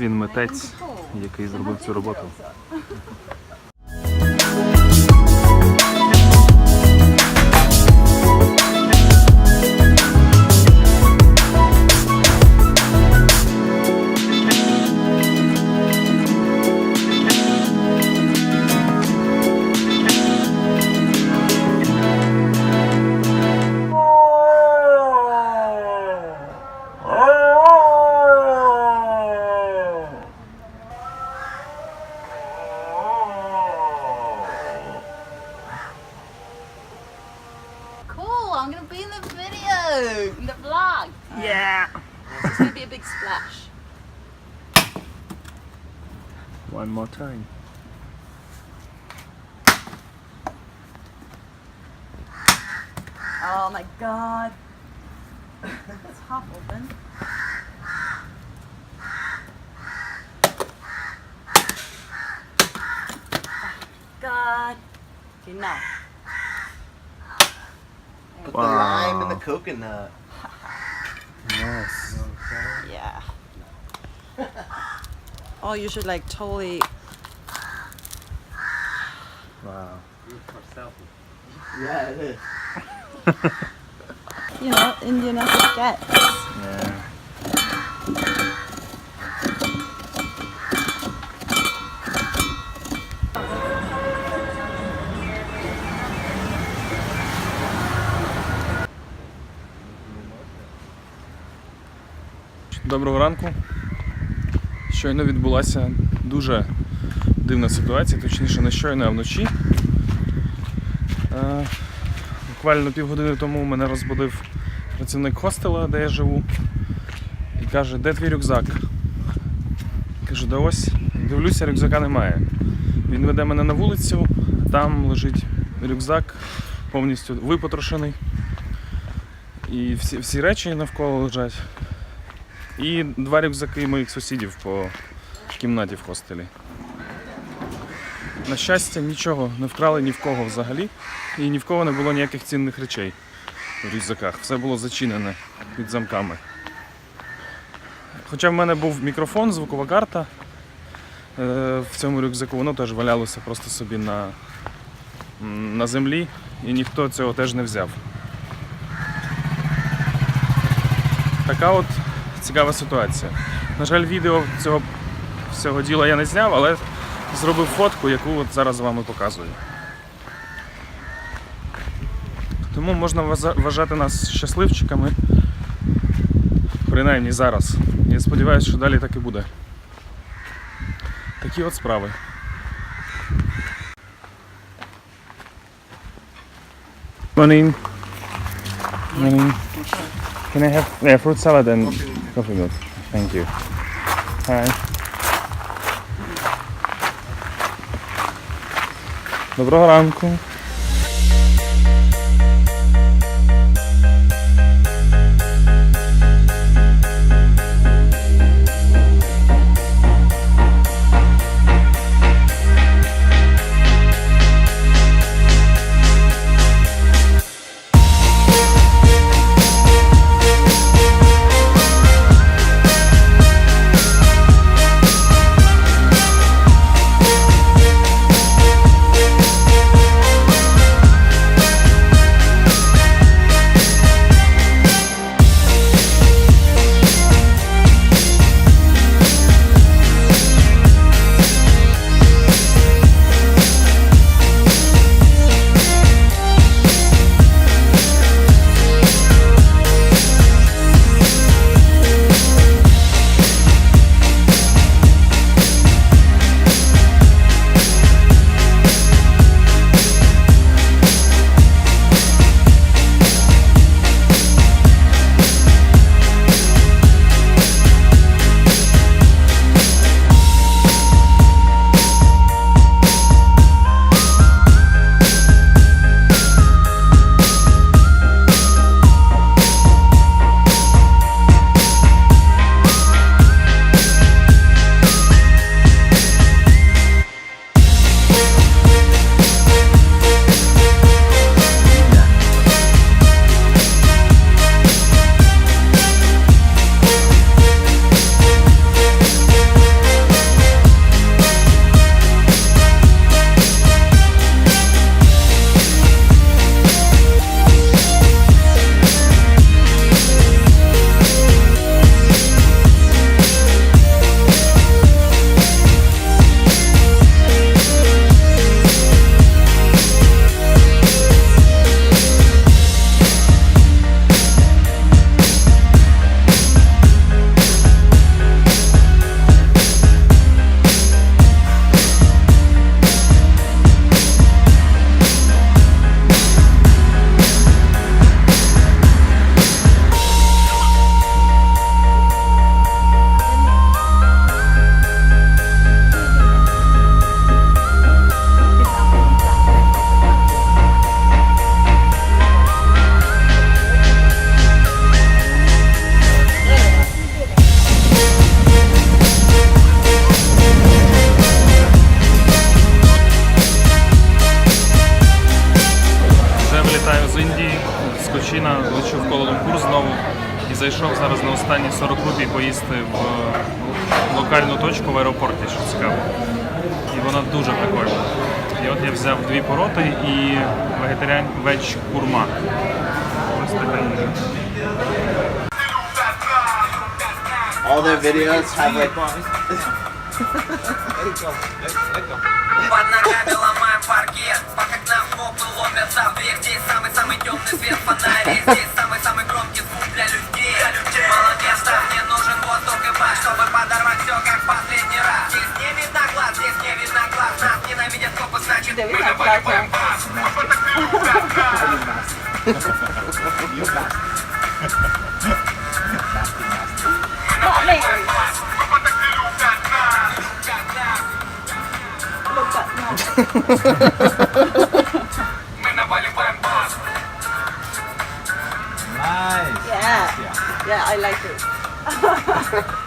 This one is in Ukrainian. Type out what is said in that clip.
він митець, який зробив цю роботу. Yeah! It's gonna be a big splash. One more time. Oh my god. It's half open. God. Okay, now. Put Wow. the lime and the coconut. Nice. Yeah. Oh, you should like totally. Wow. Yeah, it is. You know, Indian as it gets. Доброго ранку. Щойно відбулася дуже дивна ситуація, точніше не щойно, а вночі. Е, Буквально півгодини тому мене розбудив працівник хостела, де я живу, і каже, де твій рюкзак? Кажу, да ось, дивлюся, рюкзака немає. Він веде мене на вулицю, там лежить рюкзак, повністю випотрошений. І всі, всі речі навколо лежать. І два рюкзаки моїх сусідів по кімнаті в хостелі. На щастя, нічого не вкрали ні в кого взагалі, і ні в кого не було ніяких цінних речей в рюкзаках. Все було зачинене під замками. Хоча в мене був мікрофон, звукова карта е, в цьому рюкзаку, воно теж валялося просто собі на, на землі, і ніхто цього теж не взяв. Така от цікава ситуація. На жаль, відео цього всього діла я не зняв, але зробив фотку, яку от зараз з вами показую. Тому можна вважати нас щасливчиками, принаймні зараз. Я сподіваюся, що далі так і буде. Такі от справи. Morning. Morning. Can I have yeah, fruit salad and coffee milk? Thank you. Hi. Доброго ранку. Зайшов зараз на останні 40 рупій поїсти в локальну точку в аеропорті, що цікаво. І вона дуже прикольна. І от я взяв дві пороти і вегетаріан веч курма. Ось така їжа. all their videos have like Под ногами ломаем паркет По окнам копы ломятся вверх Здесь самый-самый темный свет фонарей Здесь самый-самый громкий звук для людей Молодец, там не нужен воздух и бак Чтобы подорвать все как в последний раз Здесь не видно глаз, здесь не видно глаз Нас ненавидят копы, значит Де мы він наваливаем Not Mary. Look at no. Мы Yeah. I like it.